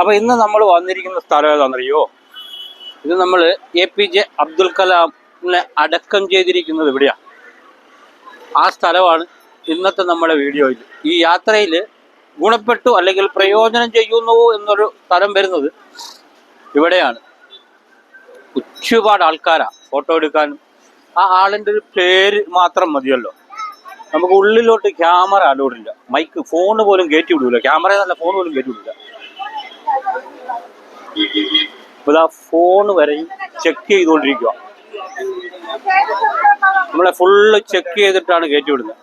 അപ്പൊ ഇന്ന് നമ്മൾ വന്നിരിക്കുന്ന സ്ഥലം ഏതാണെന്നറിയോ? ഇത് നമ്മൾ എ പി ജെ അബ്ദുൽ കലാമിനെ അടക്കം ചെയ്തിരിക്കുന്നത് ഇവിടെയാ. ആ സ്ഥലമാണ് ഇന്നത്തെ നമ്മുടെ വീഡിയോയിൽ ഈ യാത്രയിൽ ഗുണപ്പെട്ടു അല്ലെങ്കിൽ പ്രയോജനം ചെയ്യുന്നു എന്നൊരു സ്ഥലം വരുന്നത് ഇവിടെയാണ്. ഒരുപാട് ആൾക്കാരാ ഫോട്ടോ എടുക്കാനും. ആ ആളിന്റെ ഒരു പേര് മാത്രം മതിയല്ലോ. നമുക്ക് ഉള്ളിലോട്ട് ക്യാമറ അലോഡില്ല മൈക്ക് ഫോൺ പോലും കയറ്റി വിടൂല. ക്യാമറ ഫോൺ പോലും കയറ്റി വിടൂല. ഇപ്പൊ ഇതാ ഫോൺ വരെ ചെക്ക് ചെയ്തുകൊണ്ടിരിക്കുക നമ്മളെ ഫുള്ള് ചെക്ക് ചെയ്തിട്ടാണ് കയറ്റി വിടുന്നത്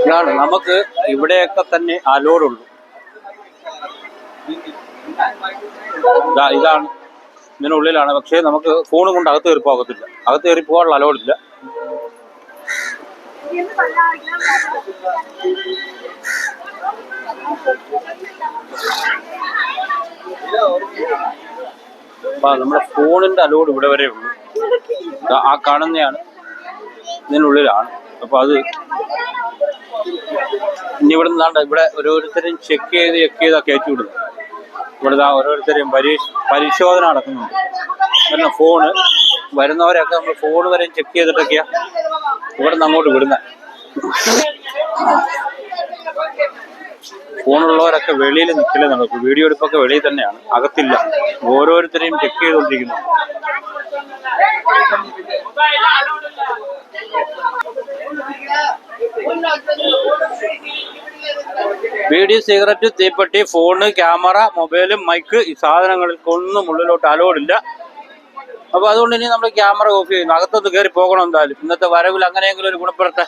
ഇതാണ് നമുക്ക് ഇവിടെയൊക്കെ തന്നെ അലോഡുള്ളൂ ഇതാ ഇതാണ് ഇതിനുള്ളിലാണ്. പക്ഷേ നമുക്ക് ഫോൺ കൊണ്ട് അകത്ത് കയറി പോകത്തില്ല. അകത്ത് കയറി പോകാനുള്ള അലോഡില്ല നമ്മുടെ ഫോണിന്റെ അലോഡ് ഇവിടെ വരെ ഉള്ളൂ. ആ കാണുന്നതാണ് ഇതിനുള്ളിലാണ്. അപ്പൊ അത് ഇനി ഇവിടെ നിന്നാണ്ട് ഇവിടെ ഓരോരുത്തരും ചെക്ക് ചെയ്ത് ചെക്ക് ചെയ്താ കയറ്റി വിടുന്നു ഇവിടെ ഓരോരുത്തരെയും പരീക്ഷ പരിശോധന നടക്കുന്നുണ്ട്. കാരണം ഫോണ് വരുന്നവരെയൊക്കെ നമ്മൾ ഫോൺ വരെ ചെക്ക് ചെയ്തിട്ടൊക്കെയാ. ഇവിടെ നിന്ന് അങ്ങോട്ട് വിടുന്ന. ഫോണുള്ളവരൊക്കെ വെളിയിൽ നിൽക്കലേ നമുക്ക് വീഡിയോ എടുപ്പൊക്കെ വെളിയിൽ തന്നെയാണ്. അകത്തില്ല. ഓരോരുത്തരെയും ചെക്ക് ചെയ്തുകൊണ്ടിരിക്കുന്നു. വീഡിയോ സിഗരറ്റ് തീപ്പെട്ടി ഫോണ് ക്യാമറ മൊബൈലും മൈക്ക് ഈ സാധനങ്ങൾക്കൊന്നും ഉള്ളിലോട്ട് അലോഡില്ല അപ്പൊ അതുകൊണ്ട് ഇനി നമ്മൾ ക്യാമറ ഓഫ് ചെയ്യുന്നു. അകത്തൊന്ന് കയറി പോകണം എന്തായാലും. ഇന്നത്തെ വരവിൽ അങ്ങനെയെങ്കിലും ഒരു ഗുണപ്പെടട്ടെ